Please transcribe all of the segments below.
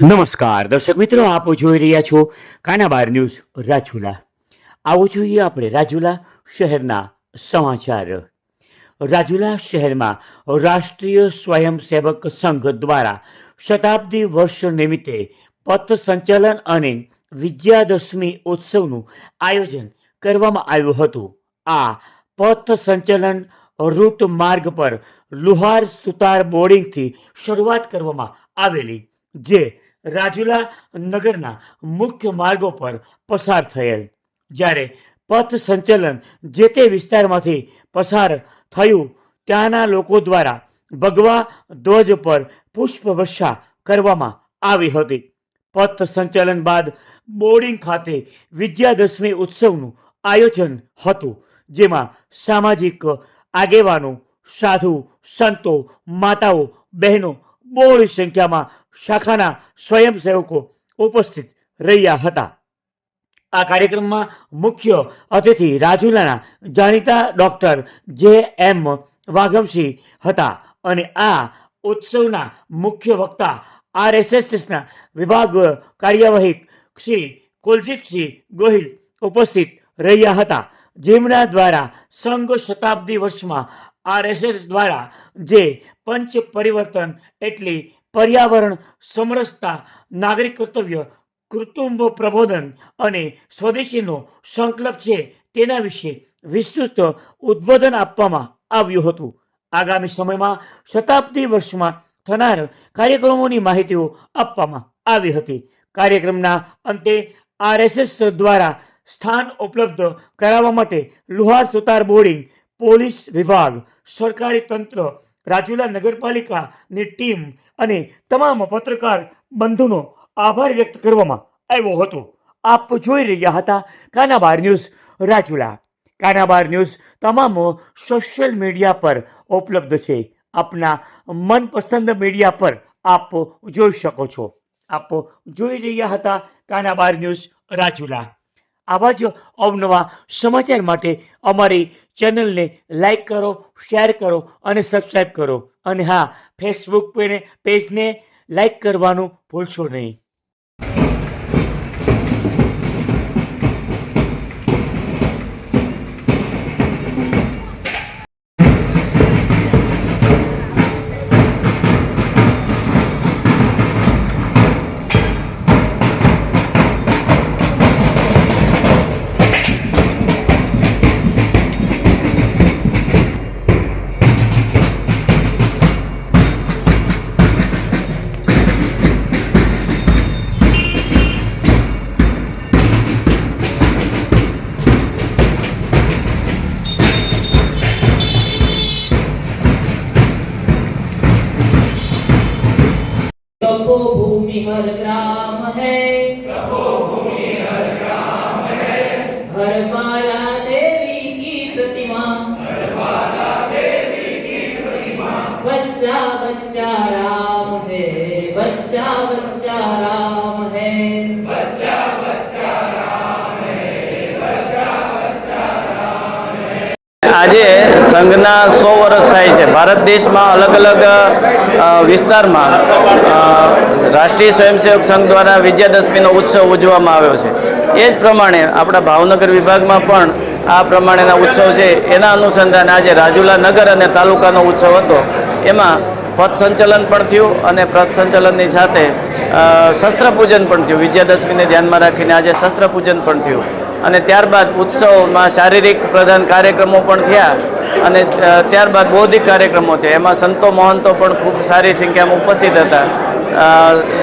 નમસ્કાર, દર્શક મિત્રો, આપ જોઈ રહ્યા છો કાનાબાર ન્યૂઝ રાજુલા. આવો જોઈએ આપણે રાજુલા શહેરના સમાચાર. રાજુલા શહેરમાં રાષ્ટ્રીય સ્વયંસેવક સંઘ દ્વારા શતાબ્દી વર્ષ નિમિત્તે પથ સંચાલન અને વિજયાદશમી ઉત્સવનું આયોજન કરવામાં આવ્યું હતું. આ પથ સંચાલન રૂટ માર્ગ પર લુહાર સુતાર બોર્ડિંગથી શરૂઆત કરવામાં આવેલી, જે રાજુલા નગરના મુખ્ય માર્ગો પર પસાર થયેલ. જ્યારે પથ સંચલન જે તે વિસ્તારમાંથી પસાર થયું, ત્યાંના લોકો દ્વારા ભગવા ધ્વજ પર પુષ્પવર્ષા કરવામાં આવી હતી. પથ સંચાલન બાદ બોર્ડિંગ ખાતે વિજયાદશમી ઉત્સવનું આયોજન હતું, જેમાં સામાજિક આગેવાનો, સાધુ, સંતો, માતાઓ, બહેનો બહોળી સંખ્યામાં શાખાના સ્વયંસેવકો ઉપસ્થિત રહ્યા હતા. આ કાર્યક્રમમાં મુખ્ય અતિથિ રાજુલાના જાણીતા ડૉક્ટર જે એમ વાઘમસિંહ હતા અને આ ઉત્સવના મુખ્ય વક્તા આરએસએસના વિભાગ કાર્યવાહી શ્રી કુલજીતસિંહ ગોહિલ ઉપસ્થિત રહ્યા હતા. જેમના દ્વારા સંઘ શતાબ્દી વર્ષમાં આરએસએસ દ્વારા જે પંચ પરિવર્તન એટલી પર્યાવરણ, સમરસતા, નાગરિક કર્તવ્ય, કુટુંબ પ્રબોધન અને સ્વદેશીનો સંકલ્પ છે તેના વિશે વિસ્તૃત ઉદ્બોધન આપવામાં આવ્યું હતું. આગામી સમયમાં શતાબ્દી વર્ષમાં થનાર કાર્યક્રમોની માહિતીઓ આપવામાં આવી હતી. કાર્યક્રમના અંતે આરએસએસ દ્વારા સ્થાન ઉપલબ્ધ કરાવવા માટે લુહાર સુતાર બોર્ડિંગ પોલીસ વિભાગ, સરકારી તંત્ર, રાજુલા નગરપાલિકાની ટીમ અને તમામ પત્રકાર બંધુનો આભાર વ્યક્ત કરવામાં આવ્યો હતો. આપ જોઈ રહ્યા હતા કાનાબાર ન્યૂઝ રાજુલા. કાનાબાર ન્યૂઝ તમામ સોશિયલ મીડિયા પર ઉપલબ્ધ છે. આપના મનપસંદ મીડિયા પર આપ જોઈ શકો છો. આપ જોઈ રહ્યા હતા કાનાબાર ન્યૂઝ રાજુલા. આવા જ અવનવા સમાચાર માટે અમારી ચેનલને લાઈક કરો, શેર કરો અને સબસ્ક્રાઈબ કરો. અને હા, ફેસબુક પેને પેજને લાઈક કરવાનું ભૂલશો નહીં. भूमि हर ग्राम है घर वाला देवी की प्रतिमा बच्चा बच्चा राम है बच्चा बच्चा राम है આજે સંઘના સો વર્ષ થાય છે ભારત દેશમાં અલગ અલગ અ, વિસ્તારમાં અ, રાષ્ટ્રીય સ્વયંસેવક સંઘ દ્વારા વિજયાદશમીનો ઉત્સવ ઉજવવામાં આવ્યો છે. એ જ પ્રમાણે આપણા ભાવનગર વિભાગમાં પણ આ પ્રમાણેના ઉત્સવ છે. એના અનુસંધાને આજે રાજુલા નગર અને તાલુકાનો ઉત્સવ હતો. એમાં પથ સંચલન પણ થયું અને પથ સંચલનની સાથે શસ્ત્રપૂજન શસ્ત્ર પૂજન પણ થયું. વિજયાદશમીને ધ્યાનમાં રાખીને આજે શસ્ત્ર પૂજન પણ થયું. અને ત્યારબાદ ઉત્સવમાં શારીરિક પ્રધાન કાર્યક્રમો પણ થયા અને ત્યારબાદ બૌદ્ધિક કાર્યક્રમો થયા. એમાં સંતો મહંતો પણ ખૂબ સારી સંખ્યામાં ઉપસ્થિત હતા.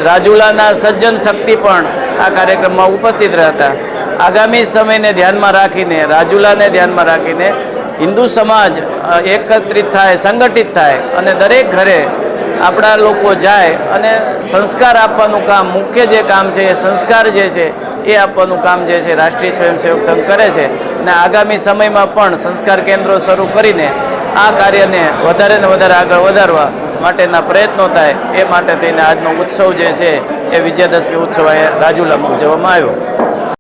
રાજુલાના સજ્જન શક્તિ પણ આ કાર્યક્રમમાં ઉપસ્થિત રહ્યા આગામી સમયને ધ્યાનમાં રાખીને, રાજુલાને ધ્યાનમાં રાખીને હિન્દુ સમાજ એકત્રિત થાય, સંગઠિત થાય અને દરેક ઘરે આપણા લોકો જાય અને સંસ્કાર આપવાનું કામ, મુખ્ય જે કામ છે, એ સંસ્કાર જે છે, એ આપવાનું કામ જે છે, રાષ્ટ્રીય સ્વયંસેવક સંઘ કરે છે. અને આગામી સમયમાં પણ સંસ્કાર કેન્દ્રો શરૂ કરીને આ કાર્યને વધારે ને વધારે આગળ વધારવા માટેના પ્રયત્નો થાય એ માટે થઈને આજનો ઉત્સવ જે છે એ વિજયાદશમી ઉત્સવ રાજુલામાં ઉજવવામાં આવ્યો.